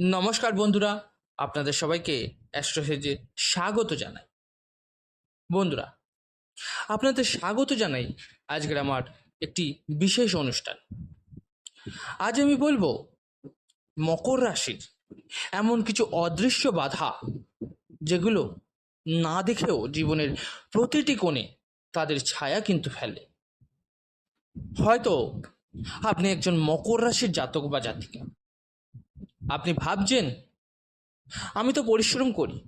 নমস্কার বন্ধুরা, আপনাদের সবাইকে অ্যাস্ট্রোহেজে স্বাগত জানাই। বন্ধুরা, আপনাদের স্বাগত জানাই আজকের আমার একটি বিশেষ অনুষ্ঠান। আজ আমি বলব, মকর রাশির এমন কিছু অদৃশ্য বাধা, যেগুলো না দেখেও জীবনের প্রতিটি কোণে তাদের ছায়া কিন্তু ফেলে। হয়তো আপনি একজন মকর রাশির জাতক বা জাতিকা আপনি ভাবছেন? আমি তো পরিশ্রম করি,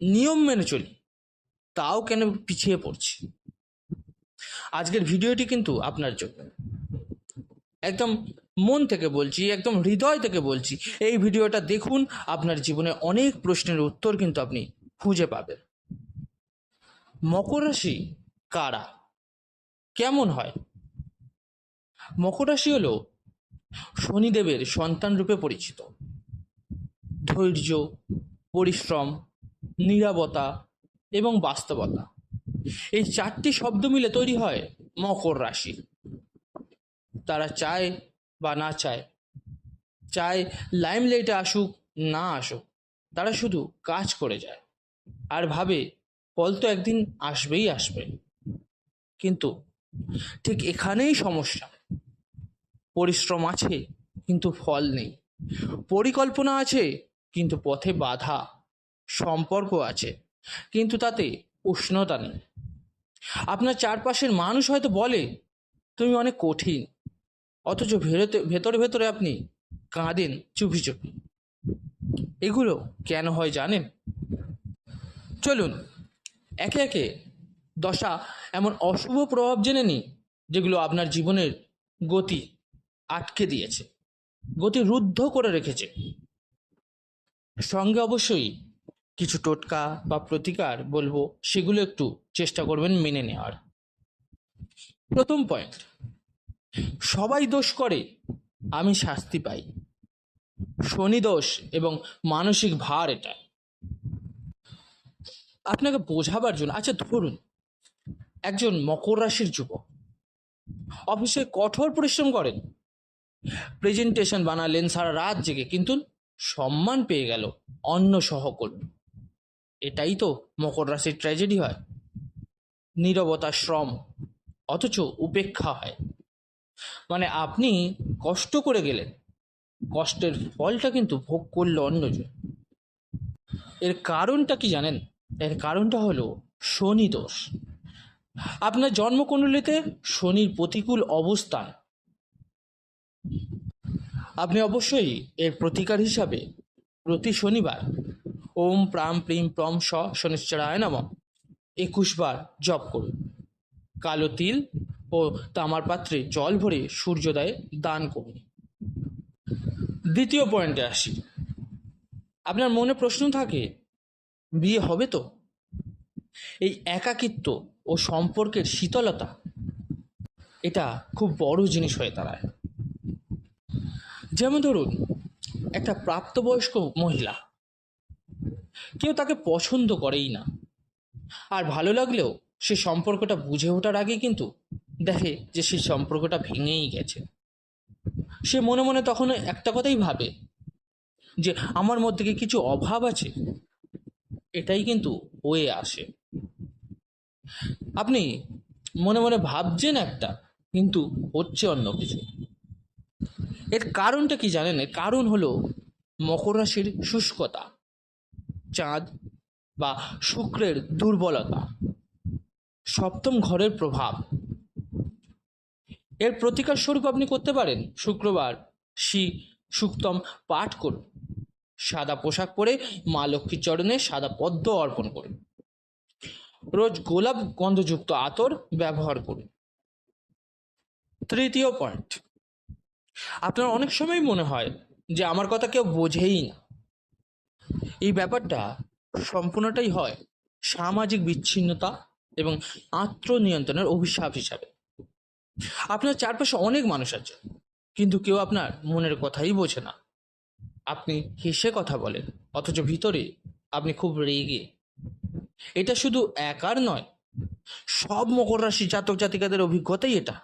নিয়ম মেনে চলি, তাও কেন পিছিয়ে পড়ছি? আজকের ভিডিওটি কিন্তু আপনার জন্য। একদম মন থেকে বলছি, একদম হৃদয় থেকে বলছি, এই ভিডিওটা দেখুন, আপনার জীবনে অনেক প্রশ্নের উত্তর কিন্তু আপনি খুঁজে পাবেন। মকর রাশি কারা? কেমন হয়? মকর রাশি হলো শনিদেবের সন্তান রূপে পরিচিত। ধৈর্য, পরিশ্রম, নিরাপত্তা এবং বাস্তবতা। এই চারটি শব্দ মিলে তৈরি হয় মকর রাশি। তারা চায় বা না চায়। চায় লাইমলাইটে আসুক, না আসুক, তারা শুধু কাজ করে যায়। আর ভাবে, ফল তো একদিন আসবেই আসবে। কিন্তু ঠিক এখানেই সমস্যা। পরিশ্রম আছে, কিন্তু ফল নেই। পরিকল্পনা আছে কিন্তু পথে বাধা সম্পর্ক আছে, কিন্তু তাতে উষ্ণতা নেই। আপনার চারপাশের মানুষ হয়তো বলে, তুমি অনেক কঠিন, অথচ ভেতরে ভেতরে আপনি কাঁদেন চুপি চুপি। এগুলো কেন হয় জানেন? চলুন, একে একে দশা এমন অশুভ প্রভাব জেনে নিই, যেগুলো আপনার জীবনের গতি আটকে দিয়েছে, গতি রুদ্ধ করে রেখেছে। সঙ্গে অবশ্যই কিছু টোটকা বা প্রতিকার বলব, সেগুলো একটু চেষ্টা করবেন মেনে নেওয়ার। প্রথম পয়েন্ট সবাই দোষ করে, আমি শাস্তি পাই। শনি দোষ এবং মানসিক ভার এটা। আপনাকে বোঝাবার জন্য আচ্ছা ধরুন, একজন মকর রাশির যুবক, অফিসে কঠোর পরিশ্রম করেন প্রেজেন্টেশন বানালেন সারা রাত জেগে, কিন্তু সম্মান পেয়ে গেল অন্য সহকর্মী এটাই তো মকর রাশির ট্র্যাজেডি হয়। নীরবতা শ্রম, অথচ উপেক্ষা হয়। মানে আপনি কষ্ট করে গেলেন, কষ্টের ফলটা কিন্তু ভোগ করল অন্যজন। এর কারণটা কি জানেন? এর কারণটা হলো শনি দোষ। আপনার জন্মকুণ্ডলিতে শনির প্রতিকূল অবস্থান আপনি অবশ্যই এর প্রতিকার হিসাবে প্রতি শনিবার ওম প্রাম প্রিম প্রম স শনিশ্চরায় নম। একুশ বার জপ করুন। কালো তিল ও তামার পাত্রে জল ভরে সূর্যোদয়ে দান করুন। দ্বিতীয় পয়েন্টে আসি। আপনার মনে প্রশ্ন থাকে, বিয়ে হবে তো? এই একাকিত্ব ও সম্পর্কের শীতলতা, এটা খুব বড় জিনিস হয়ে দাঁড়ায়। যেমন ধরুন, একটা প্রাপ্তবয়স্ক মহিলা। কেউ তাকে পছন্দ করেই না। আর ভালো লাগলেও সে সম্পর্কটা বুঝে ওঠার আগে কিন্তু দেখে যে সে সম্পর্কটা ভেঙেই গেছে। সে মনে মনে তখন একটা কথাই ভাবে যে, আমার মধ্যে কি কিছু অভাব আছে? এটাই কিন্তু হয়ে আসে। আপনি মনে মনে ভাবছেন একটা, কিন্তু হচ্ছে অন্য কিছু। এর কারণটা কি জানেন? এর কারণ হলো মকর রাশির শুষ্কতা, চাঁদ বা শুক্রের দুর্বলতা, সপ্তম ঘরের প্রভাব। এর প্রতিকার স্বরূপ আপনি করতে পারেন। শুক্রবার শ্রী সুক্তম পাঠ করুন। সাদা পোশাক পরে মা লক্ষ্মীর চরণে সাদা পদ্ম অর্পণ করুন। রোজ গোলাপ গন্ধযুক্ত আতর ব্যবহার করুন। তৃতীয় পয়েন্ট আপনার অনেক সময় মনে হয় যে আমার কথা কেউ বোঝেই না। এই ব্যাপারটা সম্পূর্ণটাই হয় সামাজিক বিচ্ছিন্নতা এবং আত্মনিয়ন্ত্রণের অভিশাপ হিসাবে। আপনার চারপাশে অনেক মানুষ আছে, কিন্তু কেউ আপনার মনের কথাই বোঝে না। আপনি হেসে কথা বলেন, অথচ ভিতরে আপনি খুব রেগে। এটা শুধু একার নয়, সব মকর রাশি জাতক জাতিকাদের অভিজ্ঞতাই এটা।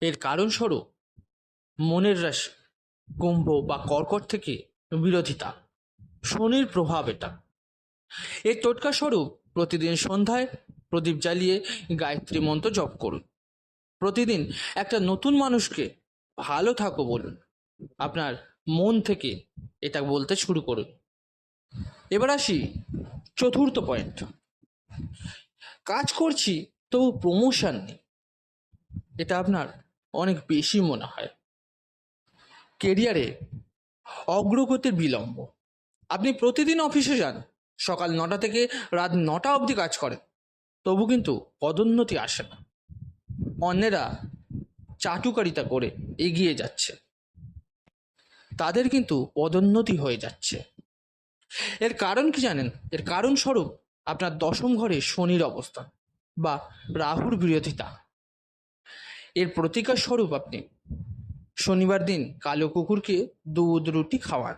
এর কারণ স্বরূপ মনের রাশি কুম্ভ বা কর্কট থেকে বিরোধিতা। শনির প্রভাব এটা। এর টোটকা স্বরূপ প্রতিদিন সন্ধ্যায় প্রদীপ জ্বালিয়ে গায়ত্রী মন্ত্র জপ করুন। প্রতিদিন একটা নতুন মানুষকে ভালো থাকো বলুন। আপনার মন থেকে এটা বলতে শুরু করুন। এবার আসি চতুর্থ পয়েন্ট কাজ করছি তবু প্রমোশন নেই। এটা আপনার অনেক বেশি মনে হয়। কেরিয়ারে অগ্রগতির বিলম্ব। আপনি প্রতিদিন অফিসে যান, সকাল নটা থেকে রাত নটা অবধি কাজ করেন, তবু কিন্তু পদোন্নতি আসে না। অন্যেরা চাটুকারিতা করে এগিয়ে যাচ্ছে। তাদের কিন্তু পদোন্নতি হয়ে যাচ্ছে। এর কারণ কি জানেন? এর কারণ স্বরূপ আপনার দশম ঘরে শনির অবস্থান বা রাহুর বিরোধিতা। এর প্রতিকার স্বরূপ আপনি শনিবার দিন কালো কুকুরকে দুধ রুটি খাওয়ান।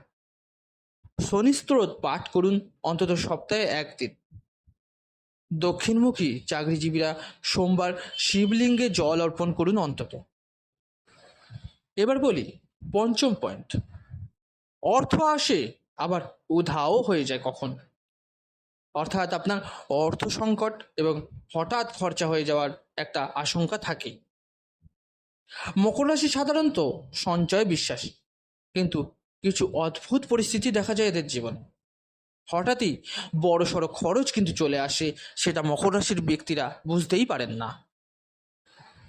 শনি স্ত্রোত পাঠ করুন অন্তত সপ্তাহে একদিন। দক্ষিণমুখী চাকরিজীবীরা সোমবার শিবলিঙ্গে জল অর্পণ করুন অন্তত। এবার বলি পঞ্চম পয়েন্ট। অর্থ আসে, আবার উধাও হয়ে যায় কখন? অর্থাৎ আপনার অর্থ সংকট এবং হঠাৎ খরচা হয়ে যাওয়ার একটা আশঙ্কা থাকেই। মকর রাশি সাধারণত সঞ্চয় বিশ্বাসী। কিন্তু কিছু অদ্ভুত পরিস্থিতি দেখা যায় এদের জীবনে। হঠাৎই বড় সড়ো খরচ কিন্তু চলে আসে, সেটা মকর রাশির ব্যক্তিরা বুঝতেই পারেন না।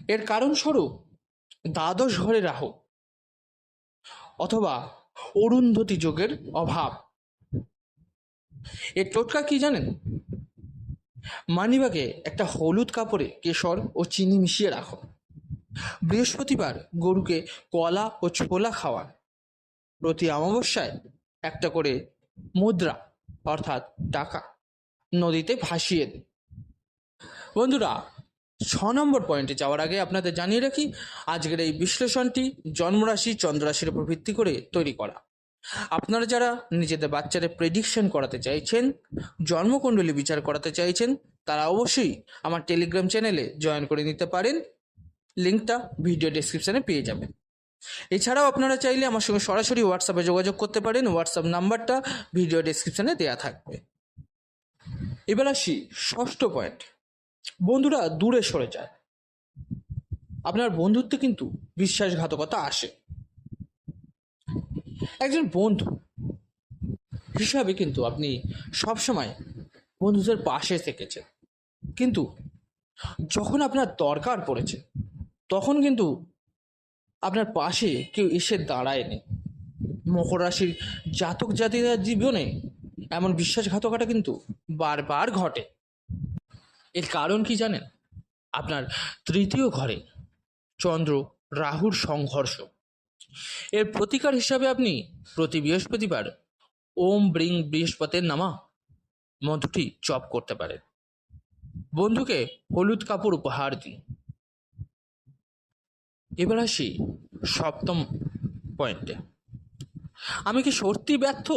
এর কারণ স্বরূপ দ্বাদশ ঘরে রাহু অথবা অরুন্ধতি যোগের অভাব। এর টোটকা কি জানেন? মানিবাগে একটা হলুদ কাপড়ে কেশর ও চিনি মিশিয়ে রাখো বৃহস্পতিবার গরুকে কলা ও ছোলা খাওয়ান। প্রতি অমাবস্যায় একটা করে মুদ্রা, অর্থাৎ টাকা, নদীতে ভাসিয়ে দিন। বন্ধুরা, ছ নম্বর পয়েন্টে যাওয়ার আগে আপনাদের জানিয়ে রাখি, আজকের এই বিশ্লেষণটি জন্মরাশি, চন্দ্ররাশির উপর ভিত্তি করে তৈরি করা। আপনারা যারা নিজেদের বাচ্চাদের প্রেডিকশন করাতে চাইছেন, জন্মকুণ্ডলী বিচার করাতে চাইছেন, তারা অবশ্যই আমার টেলিগ্রাম চ্যানেলে জয়েন করে নিতে পারেন। লিঙ্কটা ভিডিও ডেসক্রিপশনে পেয়ে যাবেন। এছাড়াও আপনারা চাইলে আমার সঙ্গে সরাসরি হোয়াটসঅ্যাপে যোগাযোগ করতে পারেন। হোয়াটসঅ্যাপ নাম্বারটা ভিডিও ডেসক্রিপশনে দেওয়া থাকবে। এবার আসি ষষ্ঠ পয়েন্ট বন্ধুরা, দূরে সরে যায়। আপনার বন্ধুত্বে কিন্তু বিশ্বাসঘাতকতা আসে। একজন বন্ধু হিসাবে কিন্তু আপনি সবসময় বন্ধুদের পাশে থেকেছেন। কিন্তু যখন আপনার দরকার পড়েছে তখন কিন্তু আপনার পাশে কেউ এসে দাঁড়ায়নি। মকর রাশির জাতক জাতিদের জীবনে এমন বিশ্বাসঘাতকতা কিন্তু বারবার ঘটে। এর কারণ কি জানেন? আপনার তৃতীয় ঘরে চন্দ্র রাহুর সংঘর্ষ। এর প্রতিকার হিসাবে আপনি প্রতি বৃহস্পতিবার ওম ব্রিং বৃহস্পতির নামা মন্ত্রটি জপ করতে পারেন। বন্ধুকে হলুদ কাপড় উপহার দিন। এবার আসি সপ্তম পয়েন্টে আমি কি সত্যি ব্যর্থ?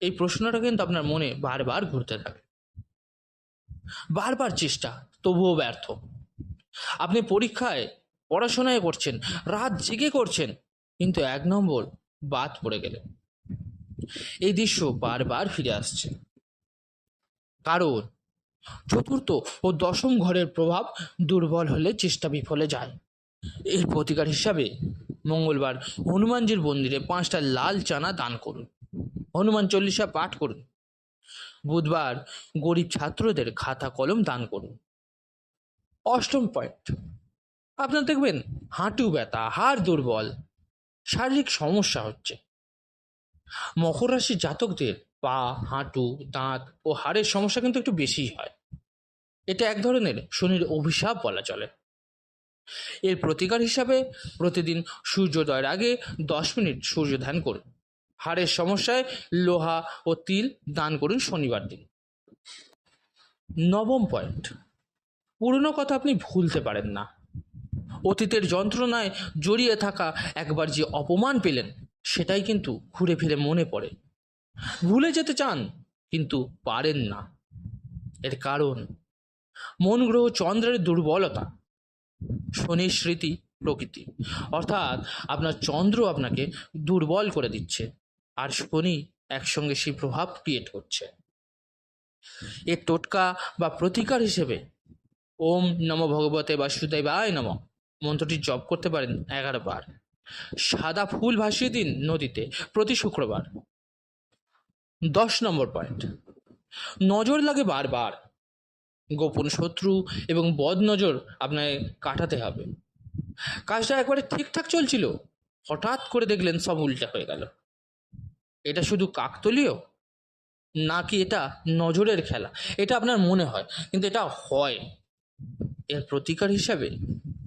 এই প্রশ্নটা কিন্তু আপনার মনে বারবার ঘুরতে থাকে। বারবার চেষ্টা, তবুও ব্যর্থ। আপনি পরীক্ষায় পড়াশোনায় করছেন, রাত জেগে করছেন, কিন্তু এক নম্বর বাদ পড়ে গেলেন। এই দৃশ্য বারবার ফিরে আসছে। কারণ চতুর্থ ও দশম ঘরের প্রভাব দুর্বল হলে চেষ্টা বিফলে যায়। এর প্রতিকার হিসাবে মঙ্গলবার হনুমানজির মন্দিরে পাঁচটা লাল চানা দান করুন। হনুমান চল্লিশা পাঠ করুন। বুধবার গরিব ছাত্রদের খাতা কলম দান করুন। অষ্টম পয়েন্ট। আপনার দেখবেন হাঁটু ব্যথা, হাড় দুর্বল, শারীরিক সমস্যা হচ্ছে। মকর রাশি জাতকদের পা, হাঁটু, দাঁত ও হাড়ের সমস্যা কিন্তু একটু বেশিই হয়। এটা এক ধরনের শনির অভিশাপ বলা চলে। এর প্রতিকার হিসাবে প্রতিদিন সূর্যোদয়ের আগে দশ মিনিট সূর্য ধ্যান করুন। হাড়ের সমস্যায় লোহা ও তিল দান করুন শনিবার দিন। নবম পয়েন্ট পুরনো কথা আপনি ভুলতে পারেন না। অতীতের যন্ত্রণায় জড়িয়ে থাকা একবার যে অপমান পেলেন, সেটাই কিন্তু ঘুরে ফিরে মনে পড়ে। ভুলে যেতে চান, কিন্তু পারেন না। এর কারণ, মন গ্রহ চন্দ্রের দুর্বলতা। শনির স্মৃতি প্রকৃতি। অর্থাৎ আপনার চন্দ্র আপনাকে দুর্বল করে দিচ্ছে আর শনি একসঙ্গে সেই প্রভাব ক্রিয়েট করছে। এর টোটকা বা প্রতিকার হিসেবে ওম নম ভগবতে বাসুদেবায় নম। মন্ত্রটি জপ করতে পারেন এগারো বার। সাদা ফুল ভাসিয়ে দিন নদীতে প্রতি শুক্রবার। দশ নম্বর পয়েন্ট নজর লাগে বারবার গোপন শত্রু এবং বদ নজর আপনাকে কাটাতে হবে। কাজটা একবারে ঠিকঠাক চলছিল। হঠাৎ করে দেখলেন সব উল্টা হয়ে গেল। এটা শুধু কাকতলীয়? নাকি এটা নজরের খেলা? এটা আপনার মনে হয়, কিন্তু এটা হয়। এর প্রতিকার হিসাবে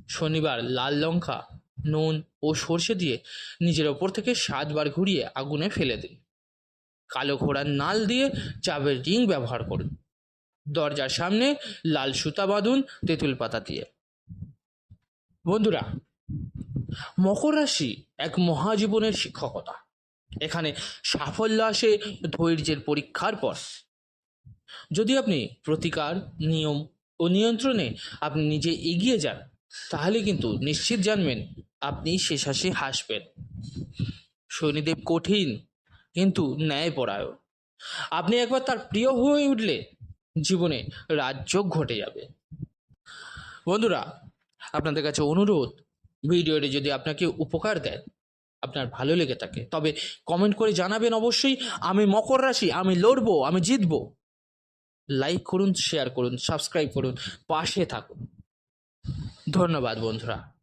শনিবার লাল লঙ্কা, নুন ও সর্ষে দিয়ে নিজের ওপর থেকে সাতবার ঘুরিয়ে আগুনে ফেলে দিন। কালো ঘোড়ার নাল দিয়ে চাবের রিং ব্যবহার করুন। দরজার সামনে লাল সুতা বাঁধুন তেঁতুল পাতা দিয়ে। বন্ধুরা, মকর রাশি এক মহাজীবনের শিক্ষকতা। এখানে সাফল্য আসে ধৈর্যের পরীক্ষার পর। যদি আপনি প্রতিকার, নিয়ম ও নিয়ন্ত্রণে আপনি নিজে এগিয়ে যান, তাহলে কিন্তু নিশ্চিত জানবেন আপনি শেষাশে হাসবেন। শনিদেব কঠিন, কিন্তু ন্যায়পরায়ণ। আপনি একবার তার প্রিয় হয়ে উঠলে জীবনে রাজযোগ ঘটে যাবে। বন্ধুরা, আপনাদের কাছে অনুরোধ, ভিডিওটি যদি আপনাকে উপকার দেয়, আপনার ভালো লেগে থাকে, তবে কমেন্ট করে জানাবেন অবশ্যই, আমি মকর রাশি, আমি লড়বো, আমি জিতবো। লাইক করুন শেয়ার করুন সাবস্ক্রাইব করুন, পাশে থাকুন। ধন্যবাদ বন্ধুরা।